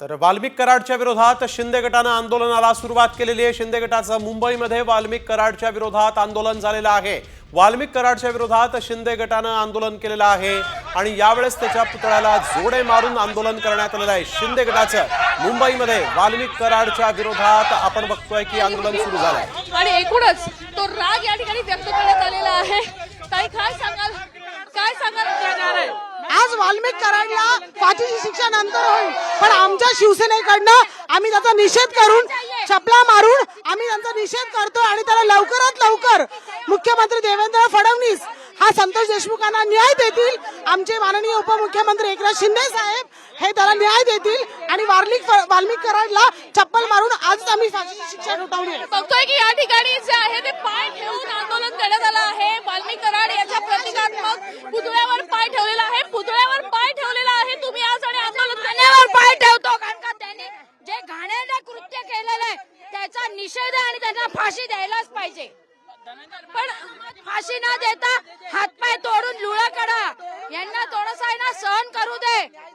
तर वाल्मिक कराडच्या विरोधात शिंदे गटानं आंदोलनाला सुरुवात केलेली आहे. शिंदे गटाचं मुंबईमध्ये वाल्मिक कराडच्या विरोधात आंदोलन झालेलं आहे. वाल्मिक कराडच्या विरोधात शिंदे गटानं आंदोलन केलेलं आहे आणि यावेळेस त्याच्या पुतळ्याला जोडे मारून आंदोलन करण्यात आलेलं आहे. शिंदे गटाचं मुंबईमध्ये वाल्मिक कराडच्या विरोधात आपण बघतोय की आंदोलन सुरू झालंय. आणि एकूणच तो राग या ठिकाणी व्यक्त आज वाल्मिक कराडला फाशीची शिक्षा नंतर होईल. पण आमच्या शिवसेनेकडनं आम्ही त्याचा निषेध करून चपला मारून आम्ही त्यांचा निषेध करतो आणि त्याला लवकरात लवकर मुख्यमंत्री देवेंद्र फडणवीस हा संतोष देशमुखांना न्याय देतील. आमचे माननीय उपमुख्यमंत्री एकनाथ शिंदे साहेब हे त्याला न्याय देतील आणि वार्लिक वाल्मिक कराडला चप्पल मारून आज आम्ही फाशीची शिक्षा ठोठावली बघतोय की या ठिकाणी जे आहे ते पाय ठेवून आंदोलन करण्यात आलं आहे वाल्मिक कराड याच्या प्रतिकात्मक पुतळ्यावर पाय ठेवलेला आहे पुतळ्यावर पाय ठेवलेला आहे तुम्ही आज आणि आंदोलन घाण्यावर पाय ठेवतो कारण का त्यांनी जे घाण्याने कृत्य केलेलं याचा निषेध आहे आणि त्यांना फाशी द्यायलाच पाहिजे. पण फाशी न देता हातपाय तोडून लुळा काढा. यांना थोडस आहे ना सहन करू दे.